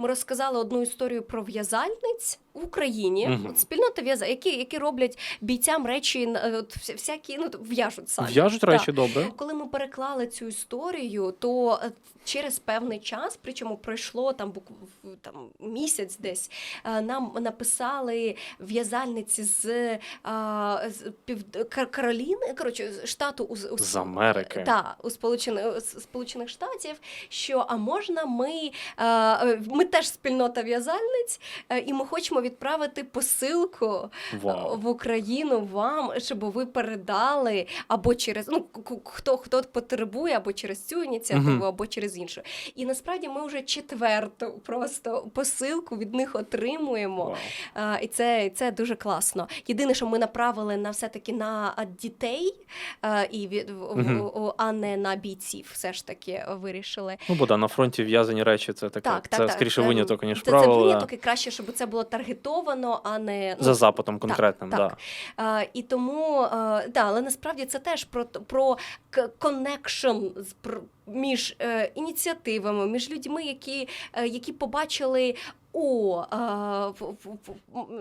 Ми розказали одну історію про в'язальниць в Україні. Мгм. От спільнота в'яза, які, які роблять бійцям речі, е, от всякі ну в'яжуть самі. В'яжуть Так. речі добре. Коли ми переклали цю історію, то е, через певний час, причому пройшло там букв там місяць десь, е, нам написали в'язальниці з, е, з пів Кароліни, коротше, штату у, у З Америки. та у Сполучених Сполучених Штатів. Що а можна ми, ми теж спільнота в'язальниць, е, і ми хочемо відправити посилку Вау. в Україну вам, щоб ви передали або через ну хто хто потребує, або через цю ініціативу, Мгм. або через іншу. І насправді ми вже четверту просто посилку від них отримуємо. Вау. А, і це, і це дуже класно. Єдине, що ми направили на все таки на дітей, а, і від, в- а не на бійців. Все ж таки вирішили. Ну, бо да, на фронті в'язані речі це таке. Так, так, це так. скоріше Це- виняток, ніж Це, правило. Це виняток і краще, щоб це було таргетовано, а не ну, За запитом конкретним, так. да. А, і тому а, да, але насправді це теж про, про к- connection з- пр- між е, ініціативами, між людьми, які, е, які побачили. О, а,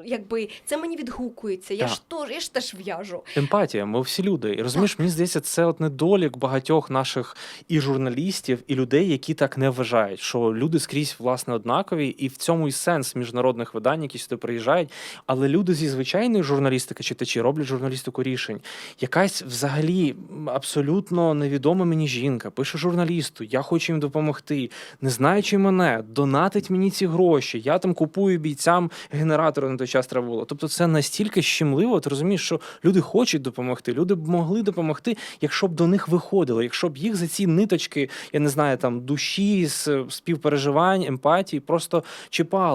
якби це мені відгукується. Я Так. ж тож, я ж теж в'яжу. Емпатія, ми всі люди. І розумієш, мені здається, це от недолік багатьох наших і журналістів, і людей, які так не вважають, що люди скрізь власне однакові, і в цьому і сенс міжнародних видань, які сюди приїжджають. Але люди зі звичайної журналістики читачі роблять журналістику рішень. Якась взагалі абсолютно невідома мені жінка пише журналісту: я хочу їм допомогти, не знаючи мене, донатить мені ці гроші. Я там купую бійцям генератори на той час треба було. Тобто, це настільки щемливо. Ти розумієш, що люди хочуть допомогти, люди б могли допомогти, якщо б до них виходили, якщо б їх за ці ниточки, я не знаю, там душі, співпереживань, емпатії просто чіпали.